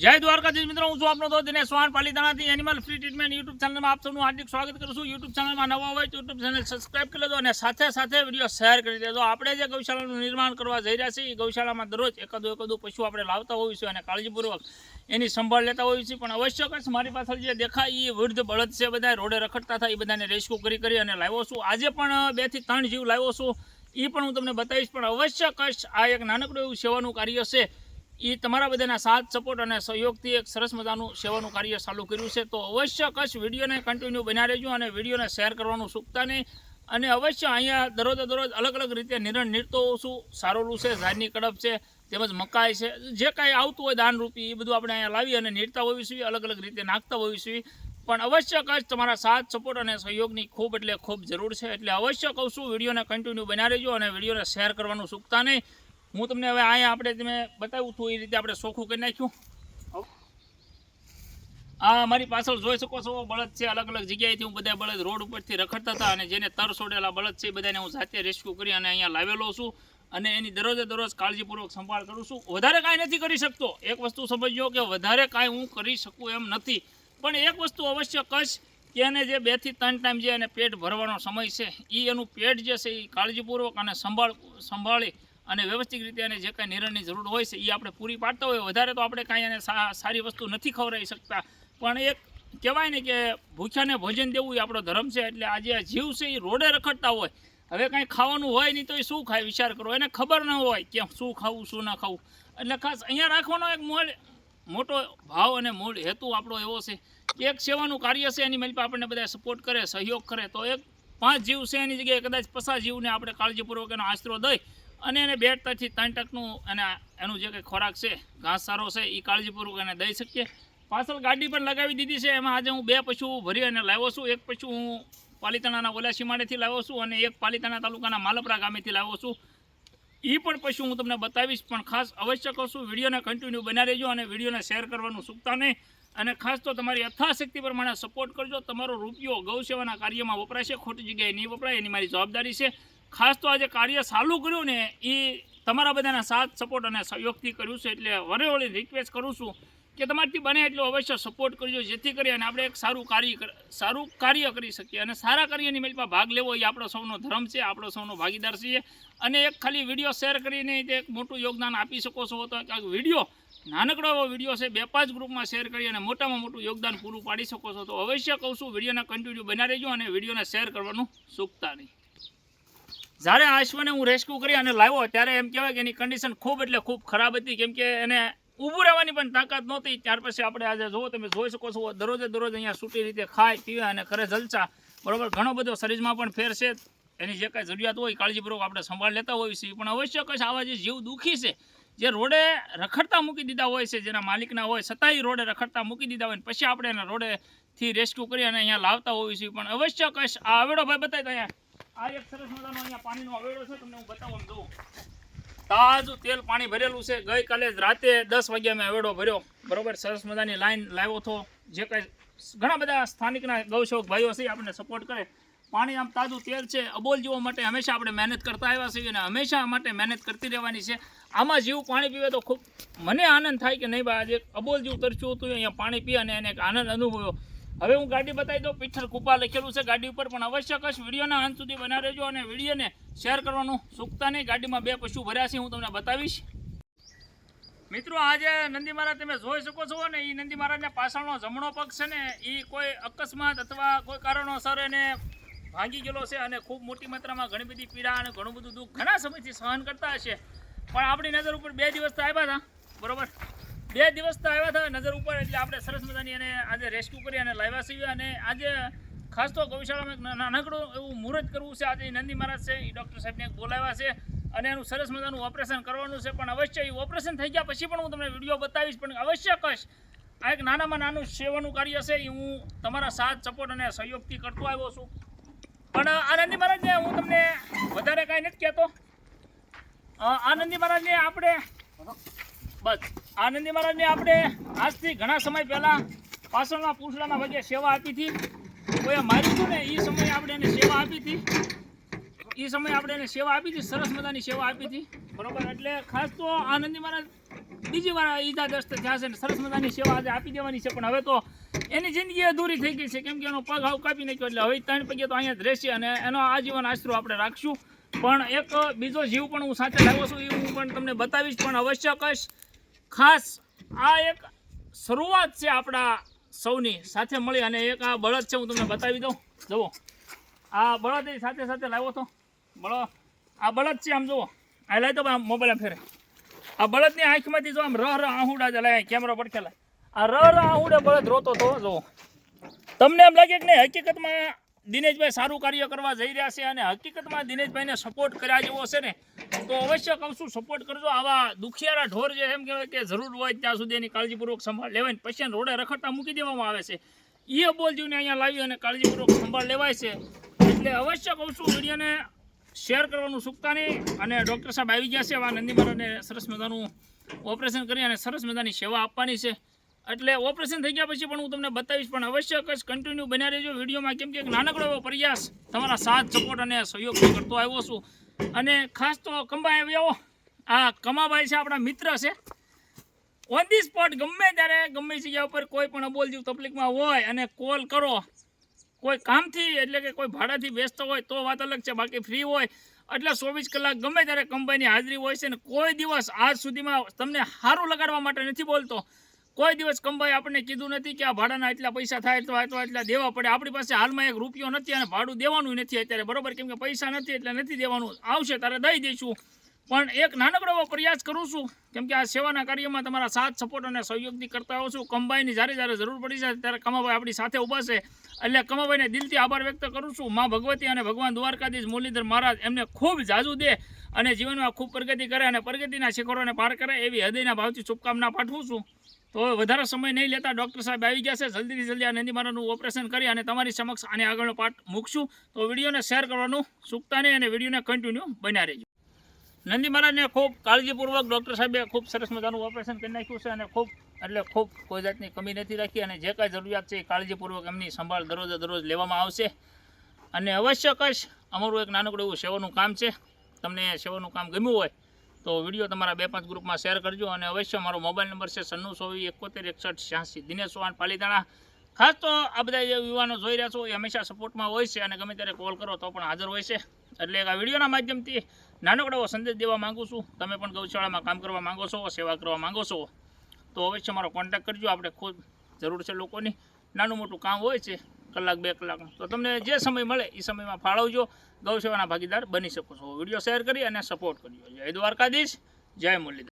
જય દ્વારકાધીશ મિત્રો, હું છું આપનો દોસ્ત દિનેશ સોહાણ પાલીતાણાથી એનિમલ ફ્રી ટ્રીટમેન્ટ યુટ્યુબ ચેનલમાં આપ સૌનું હાર્દિક સ્વાગત કરું છું. યુટ્યુબ ચેનલમાં નવા હોય યુટ્યુબ ચેનલ સબસ્ક્રાઇબ કરી લેજો અને સાથે સાથે વીડિયો શેર કરી દેજો. આપણે જે ગૌશાળાનું નિર્માણ કરવા જઈ રહ્યા છીએ, એ ગૌશાળામાં દરરોજ એકાદું એકાદું પશુ આપણે લાવતા હોઈએ છીએ અને કાળજીપૂર્વક એની સંભાળ લેતા હોઈએ છીએ. પણ અવશ્ય કશ મારી પાછળ જે દેખાય, એ વૃદ્ધ બળદ છે બધા રોડે રખડતા થાય, એ બધાને રેસ્ક્યુ કરી કરી અને લાવ્યો છું. આજે પણ બેથી ત્રણ જીવ લાવ્યો છું. એ પણ હું તમને બતાવીશ, પણ અવશ્ય કશ આ એક નાનકડું એવું સેવાનું કાર્ય છે. એ તમારા બધાના સાથ, સપોર્ટ અને સહયોગથી એક સરસ મજાનું સેવાનું કાર્ય ચાલુ કર્યું છે. તો અવશ્ય કચ્છ વિડીયોને કન્ટિન્યુ બના રહેજો અને વિડીયોને શેર કરવાનું ચૂકતા નહીં. અને અવશ્ય અહીંયા દરરોજ દરરોજ અલગ અલગ રીતે નિરણ નીરતો છું સારોલું છે, ઝાડની કડપ છે, તેમજ મકાઈ છે, જે કાંઈ આવતું હોય દાનરૂપી એ બધું આપણે અહીંયા લાવી અને નીરતા હોવી છીએ અલગ અલગ રીતે નાખતા હોવી છીએ પણ અવશ્ય કચ્છ તમારા સાથ, સપોર્ટ અને સહયોગની ખૂબ એટલે ખૂબ જરૂર છે. એટલે અવશ્ય કહું છું, વિડીયોને કન્ટિન્યુ બના રહેજો અને વિડીયોને શેર કરવાનું ચૂકતા નહીં. હું તમને હવે અહીંયા આપણે તમે બતાવ્યું હતું એ રીતે આપણે ચોખ્ખું કરી નાખ્યું. આ મારી પાછળ જોઈ શકો છો, બળદ છે, અલગ અલગ જગ્યાએથી હું બધા બળદ રોડ ઉપરથી રખડતા હતા અને જેને તર છોડેલા બળદ છે એ બધાને હું જાતે રેસ્ક્યુ કરી અને અહીંયા લાવેલો છું અને એની દરરોજે દરરોજ કાળજીપૂર્વક સંભાળ કરું છું. વધારે કાંઈ નથી કરી શકતો. એક વસ્તુ સમજજો કે વધારે કાંઈ હું કરી શકું એમ નથી. પણ એક વસ્તુ અવશ્ય કશ કે એને જે બેથી ત્રણ ટાઈમ જે એને પેટ ભરવાનો સમય છે એ એનું પેટ જે છે એ કાળજીપૂર્વક અને સંભાળ સંભાળી અને વ્યવસ્થિત રીતે એને જે કાંઈ નિર્ણયની જરૂર હોય છે એ આપણે પૂરી પાડતા હોય. વધારે તો આપણે કાંઈ એને સારી વસ્તુ નથી ખવડાવી શકતા. પણ એક કહેવાય ને કે ભૂખ્યાને ભોજન દેવું એ આપણો ધર્મ છે, એટલે આજે આ જીવ છે એ રોડે રખડતા હોય. હવે કાંઈ ખાવાનું હોય નહીં તો એ શું ખાય? વિચાર કરો. એને ખબર ન હોય કે શું ખાવું, શું ના ખાવું. એટલે ખાસ અહીંયા રાખવાનો એક મૂળ મોટો ભાવ અને મૂળ હેતુ આપણો એવો છે કે એક સેવાનું કાર્ય છે, એની મેલ પર આપણને બધા સપોર્ટ કરે, સહયોગ કરે. તો એક પાંચ જીવ છે, એની જગ્યાએ કદાચ પચાસ જીવને આપણે કાળજીપૂર્વક એનો આશરો દઈ અને એને બે ટકથી ત્રણ ટકનું અને એનું જે કંઈ ખોરાક છે ઘાસચારો છે એ કાળજીપૂર્વક એને દઈ શકીએ. પાછળ ગાડી પણ લગાવી દીધી છે, એમાં આજે હું બે પશુ ભરી અને લાવ્યો છું. એક પશુ હું પાલિતાણાના ઓલાસીમાડેથી લાવ્યો છું અને એક પાલિતાણા તાલુકાના માલપરા ગામેથી લાવ્યો છું. એ પણ પશુ હું તમને બતાવીશ, પણ ખાસ અવશ્ય કરશું વિડીયોને કન્ટિન્યુ બના રહેજો અને વિડીયોને શેર કરવાનું ચૂકતા નહીં. અને ખાસ તો તમારી યથાશક્તિ પ્રમાણે સપોર્ટ કરજો. તમારો રૂપિયો ગૌ સેવાના કાર્યમાં વપરાશે ખોટી જગ્યાએ નહીં વપરાય, એની મારી જવાબદારી છે. ખાસ તો આજે કાર્ય ચાલુ કર્યું ને એ તમારા બધાના સાથ સપોર્ટ અને સહયોગથી કર્યું છે, એટલે વરે વળી રિક્વેસ્ટ કરું છું કે તમારાથી બને એટલો અવશ્ય સપોર્ટ કરજો, જેથી કરી અને આપણે એક સારું કાર્ય સારું કાર્ય કરી શકીએ અને સારા કાર્યની મેળમાં ભાગ લેવો એ આપણો સૌનો ધર્મ છે, આપણો સૌનો ભાગીદાર છીએ. અને એક ખાલી વીડિયો શેર કરીને તે એક મોટું યોગદાન આપી શકો છો, તો વીડિયો નાનકડો એવો વીડિયો છે, બે પાંચ ગ્રુપમાં શેર કરી અને મોટામાં મોટું યોગદાન પૂરું પાડી શકો છો. તો અવશ્ય કહું છું વિડીયોને કન્ટિન્યુ બના રહેજો અને વિડીયોને શેર કરવાનું ચૂકતા નહીં. જ્યારે આ અશ્વને હું રેસ્ક્યુ કરી અને લાવ્યો, ત્યારે એમ કહેવાય કે એની કન્ડિશન ખૂબ એટલે ખૂબ ખરાબ હતી. કેમ કે એને ઊભું રહેવાની પણ તાકાત નહોતી. ત્યાર પછી આપણે આજે જુઓ, તમે જોઈ શકો છો, દરરોજે દરરોજ અહીંયા સૂટી રીતે ખાય, પીવે અને કરે જલસા. બરોબર, ઘણો બધો શરીરમાં પણ ફેર છે. એની જે કાંઈ જરૂરિયાત હોય, કાળજીપૂર્વક આપણે સંભાળ લેતા હોઈએ છીએ. પણ અવશ્ય કશ આવા જે જીવ દુઃખી છે, જે રોડે રખડતા મૂકી દીધા હોય છે, જેના માલિકના હોય, છતાંય રોડે રખડતા મૂકી દીધા હોય પછી આપણે એને રોડેથી રેસ્ક્યુ કરી અને અહીંયા લાવતા હોઈએ છીએ. પણ અવશ્ય કશ આ આવેડો ભાઈ બતાવી અહીંયા આ એક સરસ મજાનો અહીંયા પાણીનો આવેડો છે, તમને હું બતાવું તાજું તેલ પાણી ભરેલું છે. ગઈકાલે રાતે દસ વાગ્યા મેં અવેડો ભર્યો. બરોબર, સરસ મજાની લાઈન લાવ્યો હતો. જે કંઈ ઘણા બધા સ્થાનિકના ગૌશોક ભાઈઓ છે આપણને સપોર્ટ કરે. પાણી આમ તાજું તેલ છે. અબોલ જીવો માટે હંમેશા આપણે મહેનત કરતા આવ્યા છીએ અને હંમેશા માટે મહેનત કરતી રહેવાની છે. આમાં જીવ પાણી પીવે તો ખૂબ, મને આનંદ થાય કે નહીં ભાઈ, આજે અબોલ જીવ તરસ્યું હતું અહીંયા પાણી પી અને એને એક આનંદ અનુભવ્યો. હવે હું ગાડી બતાવી દઉં, પીઠર કૃપા લખેલું છે ગાડી ઉપર, પણ અવશ્ય કશ વિડીયોના અંત સુધી બના રહેજો અને વિડીયોને શેર કરવાનું ચૂકતા નહીં. ગાડીમાં બે પશુ ભર્યા છે, હું તમને બતાવીશ. મિત્રો, આજે નંદી મહારાજ તમે જોઈ શકો છો ને એ નંદી મહારાજના પાછળનો જમણો પગ છે ને એ કોઈ અકસ્માત અથવા કોઈ કારણોસર એને ભાંગી ગયેલો છે અને ખૂબ મોટી માત્રામાં ઘણી બધી પીડા અને ઘણું બધું દુઃખ ઘણા સમયથી સહન કરતા હશે. પણ આપણી નજર ઉપર બે દિવસ તો આવ્યા હતા. બરોબર? બે દિવસ તો આવ્યા હતા નજર ઉપર, એટલે આપણે સરસ મજાની એને આજે રેસ્ક્યુ કરી અને લાવ્યા છીએ. અને આજે ખાસ તો ગૌશાળામાં નાનકડું એવું મુહૂર્ત કરવું છે. આજે નંદી મહારાજ છે એ ડૉક્ટર સાહેબને બોલાવ્યા છે અને એનું સરસ મજાનું ઓપરેશન કરવાનું છે. પણ અવશ્ય એ ઓપરેશન થઈ ગયા પછી પણ હું તમને વીડિયો બતાવીશ. પણ અવશ્ય કશ આ એક નાનામાં નાનું સેવાનું કાર્ય છે. એ હું તમારા સાથ સપોર્ટ અને સહયોગથી કરતો આવ્યો છું. પણ આનંદી મહારાજને હું તમને વધારે કાંઈ નથી કહેતો. આનંદી મહારાજને આપણે બસ. આનંદી મહારાજને આપણે આજથી ઘણા સમય પહેલાં પાછળના પૂછડાના વગેરે સેવા આપી હતી. કોઈએ માર્યું હતું ને? એ સમયે આપણે એને સેવા આપી હતી. એ સમયે આપણે એને સેવા આપી હતી, સરસ મજાની સેવા આપી હતી. બરોબર? એટલે ખાસ તો આનંદી મહારાજ બીજી વાર ઈજાગ્રસ્ત થયા છે ને સરસ મજાની સેવા આજે આપી દેવાની છે. પણ હવે તો એની જિંદગી અધૂરી થઈ ગઈ છે. કેમ કે એનો પગ આવ કાપી નાખ્યો એટલે હવે ત્રણ પગે તો અહીંયા જ રહેશે અને એનો આજીવન આશરો આપણે રાખશું. પણ એક બીજો જીવ પણ હું સાથે લાવ્યો છું એ હું પણ તમને બતાવીશ. પણ અવશ્ય કહીશ ખાસ આ એક શરૂઆત છે આપણા સૌની સાથે મળી અને એક આ બળદ છે હું તમને બતાવી દઉં. જુઓ. આ બળદ સાથે સાથે લાવ્યો હતો. બળદ, આ બળદ છે આમ જુઓ. આ લાવી દો મોબાઈલ ફેરે. આ બળદની આંખમાંથી જો આમ રહ રહ આહુડા જ લાય કેમેરા પડખેલા આ રહ રહ આહુડે બળદ રોતો તો જુઓ. તમને એમ લાગે કે નહીં, હકીકતમાં દિનેશભાઈ સારું કાર્ય કરવા જઈ રહ્યા છે અને હકીકતમાં દિનેશભાઈને સપોર્ટ કર્યા જેવો છે ને તો અવશ્ય કહું સપોર્ટ કરજો. આવા દુખિયારા ઢોર જે એમ કહેવાય કે જરૂર હોય ત્યાં સુધી એની કાળજીપૂર્વક સંભાળ લેવાય એને રોડે રખડતા મૂકી દેવામાં આવે છે. એ બોલજીવને અહીંયા લાવી અને કાળજીપૂર્વક સંભાળ લેવાય છે. એટલે અવશ્ય કહું છું, વિડીયોને શેર કરવાનું ચૂકતા નહીં અને ડૉક્ટર સાહેબ આવી ગયા છે. આવા નંદી મહારાજને સરસ મજાનું ઓપરેશન કરી અને સરસ મજાની સેવા આપવાની છે. એટલે ઓપરેશન થઈ ગયા પછી પણ હું તમને બતાવીશ, પણ અવશ્ય કશ કન્ટિન્યુ બન્યા રહેજો. વિડીયોમાં કેમ કે નાનકડો એવો પ્રયાસ તમારા સાથ સપોર્ટ અને સહયોગ કરતો આવ્યો છું. અને ખાસ તો કંબાઈ આવ્યો, આ કમાભાઈ છે, આપણા મિત્ર છે. ઓન ધી સ્પોટ ગમે ત્યારે, ગમે જગ્યા ઉપર કોઈ પણ અબોલ જેવું તકલીફમાં હોય અને કોલ કરો, કોઈ કામથી એટલે કે કોઈ ભાડાથી વ્યસ્ત હોય તો વાત અલગ છે, બાકી ફ્રી હોય. એટલે ચોવીસ કલાક ગમે ત્યારે કંપનીની હાજરી હોય છે અને કોઈ દિવસ આજ સુધીમાં તમને સારું લગાડવા માટે નથી બોલતો. કોઈ દિવસ કંબાઈ આપણને કીધું નથી કે આ ભાડાના એટલા પૈસા થાય તો એટલા એટલા દેવા પડે. આપણી પાસે હાલમાં એક રૂપિયો નથી અને ભાડું દેવાનું નથી અત્યારે. બરોબર? કેમ કે પૈસા નથી એટલે નથી દેવાનું. આવશે, તારે દઈ દઈશું. પણ એક નાનકડો એવો પ્રયાસ કરું છું, કેમ કે આ સેવાના કાર્યમાં તમારા સાથ, સપોર્ટ અને સહયોગથી કરતા હોઉં છું. કંબાઈની જ્યારે જ્યારે જરૂર પડી જાય ત્યારે કમાભાઈ આપણી સાથે ઊભા છે. એટલે કમાભાઈને દિલથી આભાર વ્યક્ત કરું છું. મા ભગવતી અને ભગવાન દ્વારકાધીશ મુરલીધર મહારાજ એમને ખૂબ જાજુ દે અને જીવનમાં ખૂબ પ્રગતિ કરે અને પ્રગતિના શિખરોને પાર કરે એવી હૃદયના ભાવથી શુભકામના પાઠવું છું. તો હવે વધારે સમય નહીં લેતા ડૉક્ટર સાહેબ આવી ગયા છે. જલ્દીથી જલ્દી આ નંદીમારાનું ઓપરેશન કરી અને તમારી સમક્ષ આને આગળનો પાઠ મૂકશું. તો વિડીયોને શેર કરવાનું ચૂકતા નહીં અને વિડીયોને કન્ટિન્યુ બન્યા રહેજો. નંદી મહારાજને ખૂબ કાળજીપૂર્વક ડૉક્ટર સાહેબે ખૂબ સરસ મજાનું ઓપરેશન કરી નાખ્યું છે અને ખૂબ, એટલે ખૂબ કોઈ જાતની કમી નથી રાખી અને જે કાંઈ જરૂરિયાત છે એ કાળજીપૂર્વક એમની સંભાળ દરરોજ દરરોજ લેવામાં આવશે. અને અવશ્ય કશ અમારું એક નાનકડું એવું સેવાનું કામ છે. તમને સેવાનું કામ ગમ્યું હોય તો વીડિયો તમારા બે પાંચ ગ્રુપમાં શેર કરજો અને અવશ્ય મારો મોબાઈલ નંબર છે સન્નુ સોવી એકોતેર એકસઠ છ્યાસી દિનેશ ચૌહાણ પાલીતાણા. ખાસ તો આ બધા જે યુવાનો જોઈ રહ્યા છો એ હંમેશા સપોર્ટમાં હોય છે અને ગમે ત્યારે કોલ કરો તો પણ હાજર હોય છે. એટલે આ વિડીયોના માધ્યમથી નાનકડો સંદેશ દેવા માંગુ છું. તમે પણ ગૌશાળામાં કામ કરવા માંગો છો, સેવા કરવા માંગો છો. તો અવશ્ય મારો કોન્ટેક્ટ કરજો. આપણે ખૂબ જરૂર છે લોકોની. નાનું મોટું કામ હોય છે, કલાક, બે કલાક. તો તમને જે સમય મળે એ સમયમાં ફાળવજો. ગૌસેવાના ભાગીદાર બની શકો છો. વીડિયો શેર કરી અને સપોર્ટ કરજો જય દ્વારકાધીશ, જય મુરલીધર.